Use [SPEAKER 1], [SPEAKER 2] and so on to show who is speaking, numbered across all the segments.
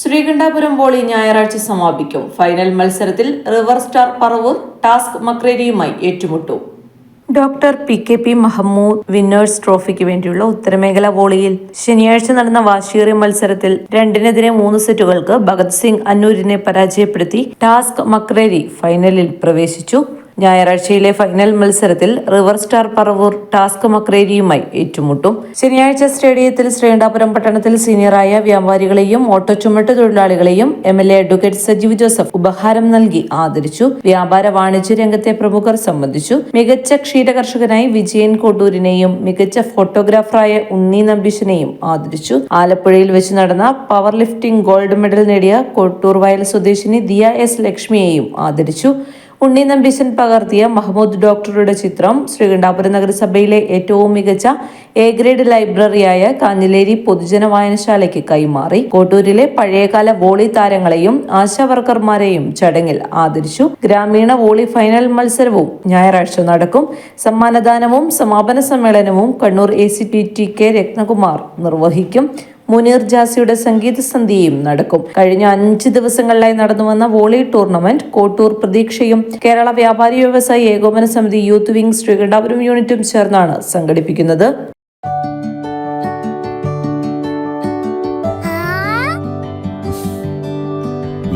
[SPEAKER 1] Sreekandapuram volley ഞായറാഴ്ച സമാപിക്കും. Final മത്സരത്തിൽ റിവർ സ്റ്റാർ പറവൂർ ടാസ്ക് മക്രേരിയുമായി ഏറ്റുമുട്ടും. Doctor P K P Mahmood winners ട്രോഫിക്ക് വേണ്ടിയുള്ള ഉത്തരമേഖല വോളിയിൽ ശനിയാഴ്ച നടന്ന വാശിയേറിയ മത്സരത്തിൽ രണ്ടിനെതിരെ മൂന്ന് സെറ്റുകൾക്ക് ഭഗത് സിംഗ് അന്നൂരിനെ പരാജയപ്പെടുത്തി ടാസ്ക് മക്രേരി ഫൈനലിൽ പ്രവേശിച്ചു. ഞായറാഴ്ചയിലെ ഫൈനൽ മത്സരത്തിൽ റിവർ സ്റ്റാർ പറവൂർ ടാസ്ക് മക്രേരിയുമായി ഏറ്റുമുട്ടും. ശനിയാഴ്ച സ്റ്റേഡിയത്തിൽ ശ്രീകണ്ഠാപുരം പട്ടണത്തിൽ സീനിയറായ വ്യാപാരികളെയും ഓട്ടോ ചുമട്ട് തൊഴിലാളികളെയും M L A advocate Sajeev Joseph ഉപഹാരം നൽകി ആദരിച്ചു. വ്യാപാര വാണിജ്യ രംഗത്തെ പ്രമുഖർ സംബന്ധിച്ചു. മികച്ച ക്ഷീരകർഷകനായി വിജയൻ കോട്ടൂരിനെയും മികച്ച ഫോട്ടോഗ്രാഫറായ ഉണ്ണി നമ്പീശനെയും ആദരിച്ചു. ആലപ്പുഴയിൽ വെച്ച് നടന്ന പവർ ലിഫ്റ്റിംഗ് ഗോൾഡ് മെഡൽ നേടിയ കോട്ടൂർ വയൽ സ്വദേശിനി ദിയ എസ് ലക്ഷ്മിയെയും ആദരിച്ചു. ഉണ്ണി നമ്പീശൻ പകർത്തിയ മഹമ്മൂദ് ഡോക്ടറുടെ ചിത്രം ശ്രീകണ്ഠാപുരം നഗരസഭയിലെ ഏറ്റവും മികച്ച എ ഗ്രേഡ് ലൈബ്രറിയായ കാഞ്ഞിലേരി പൊതുജന വായനശാലയ്ക്ക് കൈമാറി. കോട്ടൂരിലെ പഴയകാല വോളി താരങ്ങളെയും ആശാവർക്കർമാരെയും ചടങ്ങിൽ ആദരിച്ചു. ഗ്രാമീണ വോളി ഫൈനൽ മത്സരവും ഞായറാഴ്ച നടക്കും. സമ്മാനദാനവും സമാപന സമ്മേളനവും Kannur A C P T K Ratnakumar നിർവഹിക്കും. മുനീർ ജാസിയുടെ സംഗീത സന്ധ്യയും നടക്കും. കഴിഞ്ഞ അഞ്ച് ദിവസങ്ങളിലായി നടന്നു വന്ന വോളി ടൂർണമെന്റ് കോട്ടൂർ പ്രതീക്ഷയും കേരള വ്യാപാരി വ്യവസായി ഏകോപന സമിതി യൂത്ത് വിംഗ് ശ്രീകണ്ഠാപുരം യൂണിറ്റും ചേർന്നാണ് സംഘടിപ്പിക്കുന്നത്.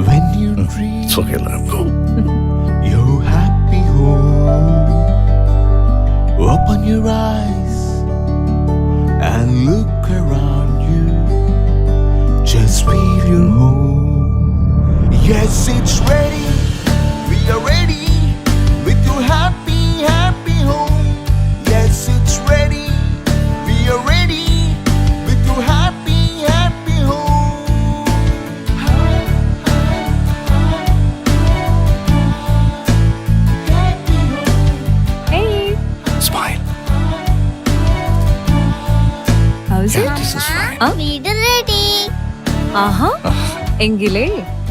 [SPEAKER 2] When you dream. Yes, it's ready. We are ready with your happy, happy home. Yes, it's ready. We are ready with your happy, happy home.
[SPEAKER 3] Hey,
[SPEAKER 4] Smile.
[SPEAKER 3] how's it?
[SPEAKER 4] Yeah, this is fine.
[SPEAKER 5] വീട് ready
[SPEAKER 3] ആഹാ എങ്കിലേ